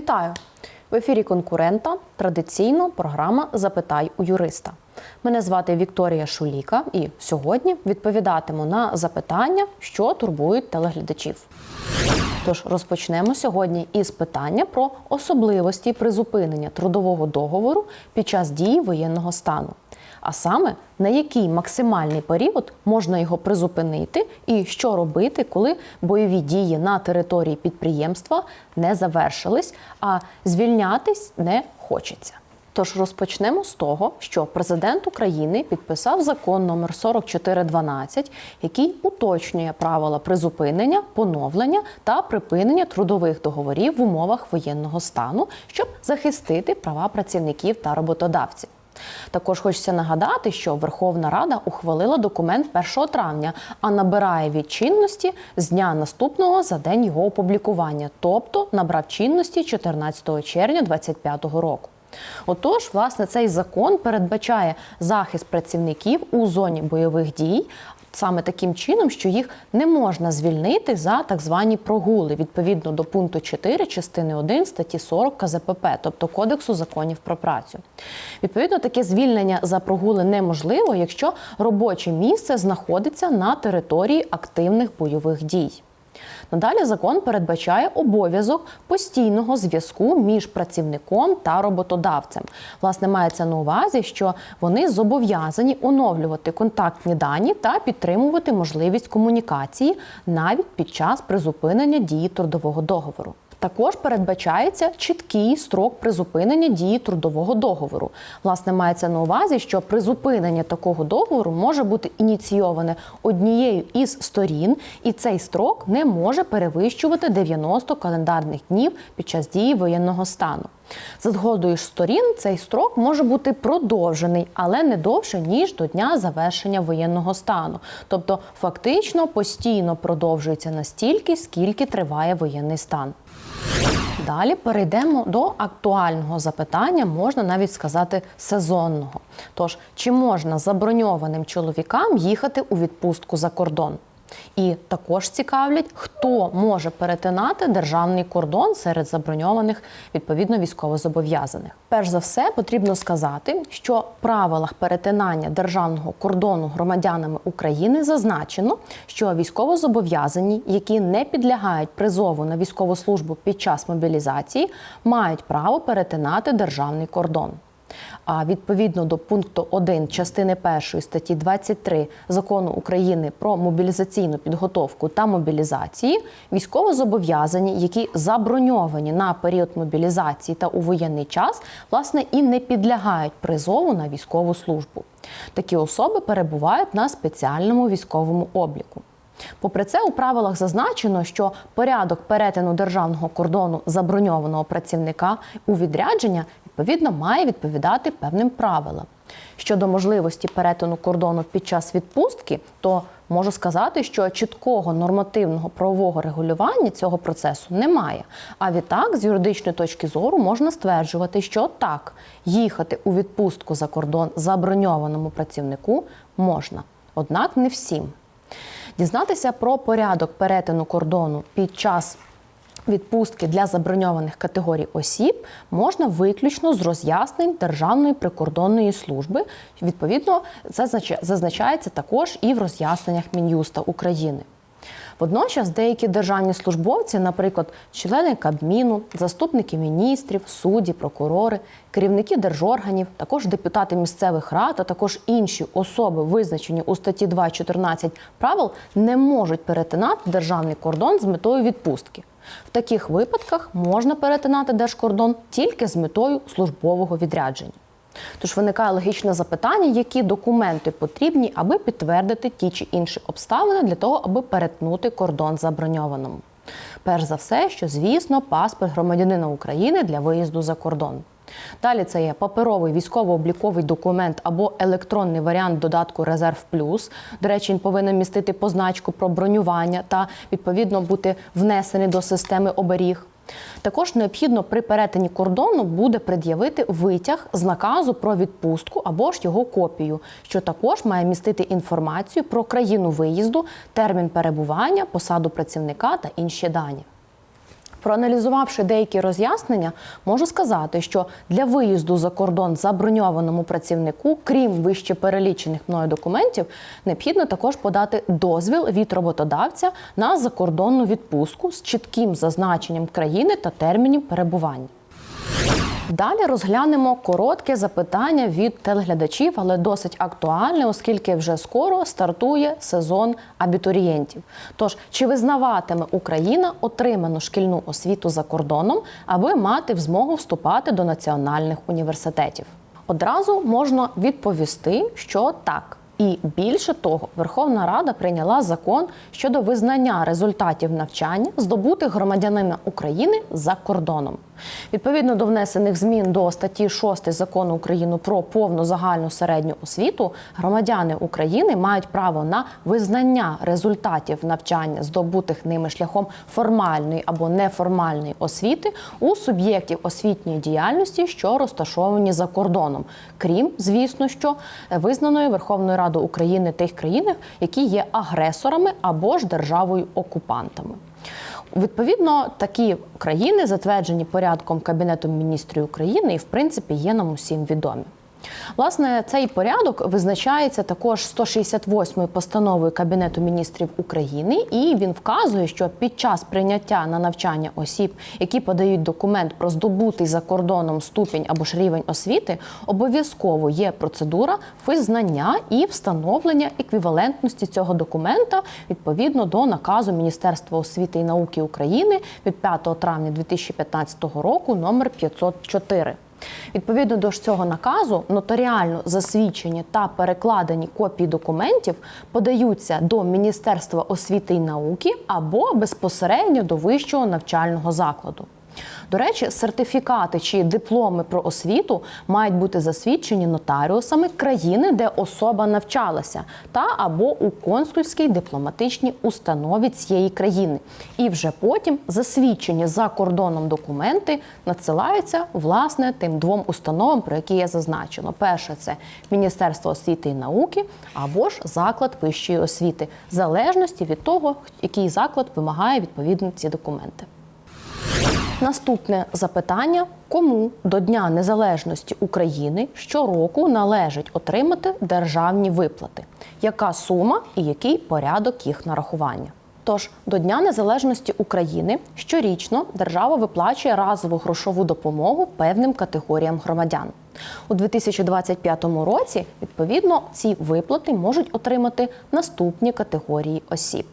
Вітаю! В ефірі конкурента традиційно програма Запитай у юриста. Мене звати Вікторія Шуліка, і сьогодні відповідатиму на запитання, що турбують телеглядачів. Тож розпочнемо сьогодні із питання про особливості призупинення трудового договору під час дії воєнного стану. А саме на який максимальний період можна його призупинити, і що робити, коли бойові дії на території підприємства не завершились, а звільнятись не хочеться. Тож розпочнемо з того, що президент України підписав закон номер 4412, який уточнює правила призупинення, поновлення та припинення трудових договорів в умовах воєнного стану, щоб захистити права працівників та роботодавців. Також хочеться нагадати, що Верховна Рада ухвалила документ 1 травня, а набирає від чинності з дня наступного за день його опублікування, тобто набрав чинності 14 червня 2025 року. Отож, власне, цей закон передбачає захист працівників у зоні бойових дій. Саме таким чином, що їх не можна звільнити за так звані прогули відповідно до пункту 4 частини 1 статті 40 КЗПП, тобто Кодексу законів про працю. Відповідно, таке звільнення за прогули неможливо, якщо робоче місце знаходиться на території активних бойових дій. Надалі закон передбачає обов'язок постійного зв'язку між працівником та роботодавцем. Власне, мається на увазі, що вони зобов'язані оновлювати контактні дані та підтримувати можливість комунікації навіть під час призупинення дії трудового договору. Також передбачається чіткий строк призупинення дії трудового договору. Власне, мається на увазі, що призупинення такого договору може бути ініційоване однією із сторін, і цей строк не може перевищувати 90 календарних днів під час дії воєнного стану. За згодою ж сторін цей строк може бути продовжений, але не довше ніж до дня завершення воєнного стану. Тобто, фактично постійно продовжується настільки, скільки триває воєнний стан. Далі перейдемо до актуального запитання, можна навіть сказати сезонного. Тож, чи можна заброньованим чоловікам їхати у відпустку за кордон? І також цікавлять, хто може перетинати державний кордон серед заброньованих відповідно військовозобов'язаних. Перш за все, потрібно сказати, що в правилах перетинання державного кордону громадянами України зазначено, що військовозобов'язані, які не підлягають призову на військову службу під час мобілізації, мають право перетинати державний кордон. А відповідно до пункту 1 частини 1 статті 23 закону України про мобілізаційну підготовку та мобілізації, військовозобов'язані, які заброньовані на період мобілізації та у воєнний час, власне і не підлягають призову на військову службу. Такі особи перебувають на спеціальному військовому обліку. Попри це, у правилах зазначено, що порядок перетину державного кордону заброньованого працівника у відрядження відповідно має відповідати певним правилам. Щодо можливості перетину кордону під час відпустки, то можу сказати, що чіткого нормативного правового регулювання цього процесу немає. А відтак, з юридичної точки зору, можна стверджувати, що так, їхати у відпустку за кордон заброньованому працівнику можна, однак не всім. Дізнатися про порядок перетину кордону під час відпустки для заброньованих категорій осіб можна виключно з роз'яснень Державної прикордонної служби. Відповідно, це зазначається також і в роз'ясненнях Мін'юста України. Водночас деякі державні службовці, наприклад, члени Кабміну, заступники міністрів, судді, прокурори, керівники держорганів, також депутати місцевих рад, а також інші особи, визначені у статті 2.14 правил, не можуть перетинати державний кордон з метою відпустки. В таких випадках можна перетинати держкордон тільки з метою службового відрядження. Тож виникає логічне запитання, які документи потрібні, аби підтвердити ті чи інші обставини для того, аби перетнути кордон заброньованому. Перш за все, що, звісно, паспорт громадянина України для виїзду за кордон. Далі це є паперовий військово-обліковий документ або електронний варіант додатку Резерв Плюс. До речі, він повинен містити позначку про бронювання та відповідно бути внесений до системи оберіг. Також необхідно при перетині кордону буде пред'явити витяг з наказу про відпустку або ж його копію, що також має містити інформацію про країну виїзду, термін перебування, посаду працівника та інші дані. Проаналізувавши деякі роз'яснення, можу сказати, що для виїзду за кордон заброньованому працівнику, крім вище перелічених мною документів, необхідно також подати дозвіл від роботодавця на закордонну відпустку з чітким зазначенням країни та термінів перебування. Далі розглянемо коротке запитання від телеглядачів, але досить актуальне, оскільки вже скоро стартує сезон абітурієнтів. Тож, чи визнаватиме Україна отриману шкільну освіту за кордоном, аби мати змогу вступати до національних університетів? Одразу можна відповісти, що так. І більше того, Верховна Рада прийняла закон щодо визнання результатів навчання, здобутих громадянами України за кордоном. Відповідно до внесених змін до статті 6 закону України про повну загальну середню освіту, громадяни України мають право на визнання результатів навчання, здобутих ними шляхом формальної або неформальної освіти у суб'єктів освітньої діяльності, що розташовані за кордоном, крім, звісно, що визнаної Верховною Радою України тих країн, які є агресорами або ж державою окупантами. Відповідно, такі країни затверджені порядком Кабінету міністрів України і, в принципі, є нам усім відомі. Власне, цей порядок визначається також 168 постановою Кабінету міністрів України, і він вказує, що під час прийняття на навчання осіб, які подають документ про здобутий за кордоном ступінь або ж рівень освіти, обов'язково є процедура визнання і встановлення еквівалентності цього документа відповідно до наказу Міністерства освіти і науки України від 5 травня 2015 року номер 504. Відповідно до цього наказу, нотаріально засвідчені та перекладені копії документів подаються до Міністерства освіти і науки або безпосередньо до вищого навчального закладу. До речі, сертифікати чи дипломи про освіту мають бути засвідчені нотаріусами країни, де особа навчалася, та або у консульській дипломатичній установі цієї країни. І вже потім засвідчені за кордоном документи надсилаються власне тим двом установам, про які я зазначила. Перше це Міністерство освіти і науки або ж заклад вищої освіти, в залежності від того, який заклад вимагає відповідно ці документи. Наступне запитання: кому до Дня Незалежності України щороку належить отримати державні виплати? Яка сума і який порядок їх нарахування? Тож до Дня Незалежності України щорічно держава виплачує разову грошову допомогу певним категоріям громадян. У 2025 році відповідно ці виплати можуть отримати наступні категорії осіб.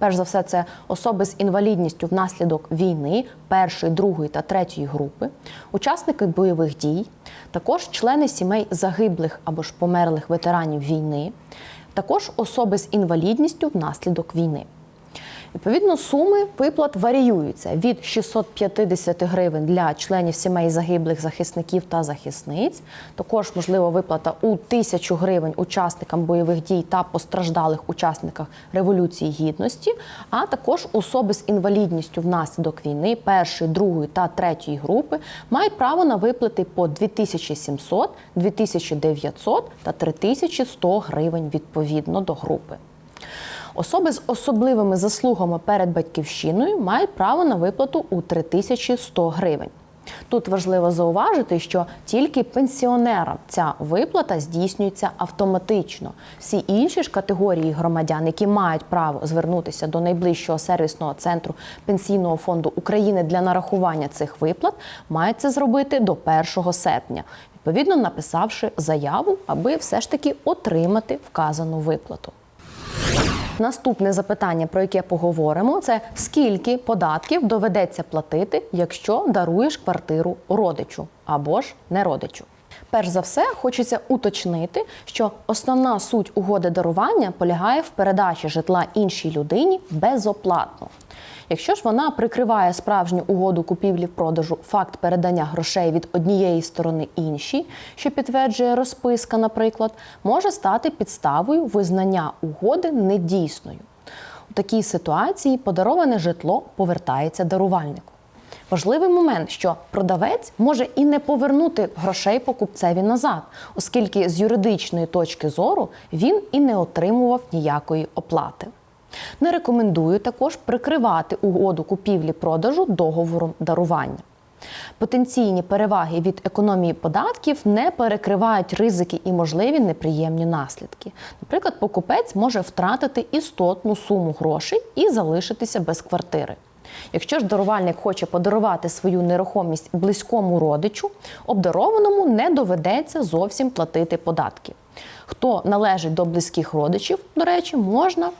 Перш за все, це особи з інвалідністю внаслідок війни першої, другої та третьої групи, учасники бойових дій, також члени сімей загиблих або ж померлих ветеранів війни, також особи з інвалідністю внаслідок війни. Відповідно, суми виплат варіюються від 650 гривень для членів сімей загиблих захисників та захисниць. Також можлива виплата у 1000 гривень учасникам бойових дій та постраждалих учасниках Революції Гідності, а також особи з інвалідністю внаслідок війни першої, другої та третьої групи мають право на виплати по 2700, 2900 та 3100 гривень відповідно до групи. Особи з особливими заслугами перед батьківщиною мають право на виплату у 3100 гривень. Тут важливо зауважити, що тільки пенсіонерам ця виплата здійснюється автоматично. Всі інші ж категорії громадян, які мають право звернутися до найближчого сервісного центру пенсійного фонду України для нарахування цих виплат, мають це зробити до 1 серпня, відповідно написавши заяву, аби все ж таки отримати вказану виплату. Наступне запитання, про яке поговоримо, це скільки податків доведеться платити, якщо даруєш квартиру родичу або ж не родичу. Перш за все, хочеться уточнити, що основна суть угоди дарування полягає в передачі житла іншій людині безоплатно. Якщо ж вона прикриває справжню угоду купівлі-продажу факт передання грошей від однієї сторони іншій, що підтверджує розписка, наприклад, може стати підставою визнання угоди недійсною. У такій ситуації подароване житло повертається дарувальнику. Важливий момент, що продавець може і не повернути грошей покупцеві назад, оскільки з юридичної точки зору він і не отримував ніякої оплати. Не рекомендую також прикривати угоду купівлі-продажу договором дарування. Потенційні переваги від економії податків не перекривають ризики і можливі неприємні наслідки. Наприклад, покупець може втратити істотну суму грошей і залишитися без квартири. Якщо ж дарувальник хоче подарувати свою нерухомість близькому родичу, обдарованому не доведеться зовсім платити податки. Хто належить до близьких родичів, до речі, можна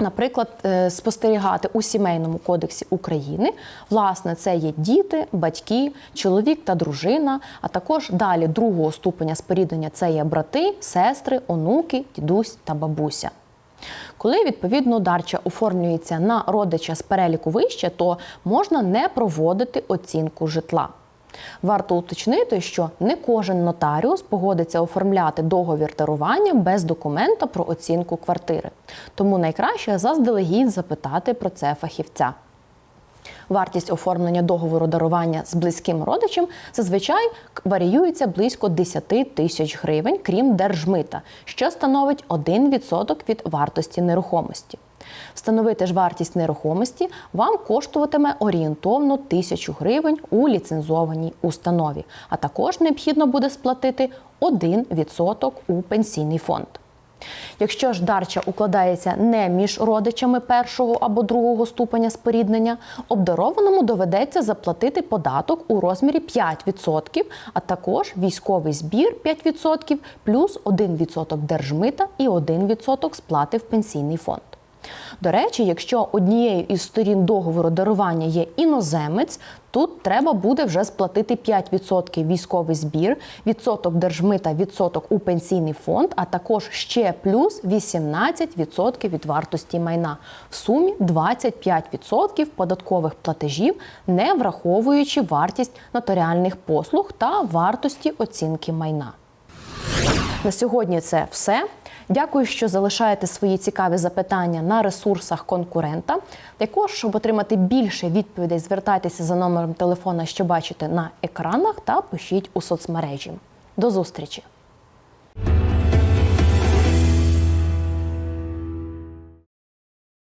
Наприклад, е, спостерігати у сімейному кодексі України, власне, це є діти, батьки, чоловік та дружина, а також далі другого ступеня споріднення це є брати, сестри, онуки, дідусь та бабуся. Коли відповідно дарча оформлюється на родича з переліку вище, то можна не проводити оцінку житла. Варто уточнити, що не кожен нотаріус погодиться оформляти договір дарування без документа про оцінку квартири. Тому найкраще заздалегідь запитати про це фахівця. Вартість оформлення договору дарування з близьким родичем зазвичай варіюється близько 10 тисяч гривень, крім держмита, що становить 1% від вартості нерухомості. Встановити ж вартість нерухомості вам коштуватиме орієнтовно тисячу гривень у ліцензованій установі, а також необхідно буде сплатити 1% у пенсійний фонд. Якщо ж дарча укладається не між родичами першого або другого ступеня споріднення, обдарованому доведеться заплатити податок у розмірі 5%, а також військовий збір 5%, плюс 1% держмита і 1% сплати в пенсійний фонд. До речі, якщо однією із сторін договору дарування є іноземець, тут треба буде вже сплатити 5% військовий збір, відсоток держмита, відсоток у пенсійний фонд, а також ще плюс 18% від вартості майна. В сумі 25% податкових платежів, не враховуючи вартість нотаріальних послуг та вартості оцінки майна. На сьогодні це все. Дякую, що залишаєте свої цікаві запитання на ресурсах конкурента. Також, щоб отримати більше відповідей, звертайтеся за номером телефона, що бачите на екранах, та пишіть у соцмережі. До зустрічі!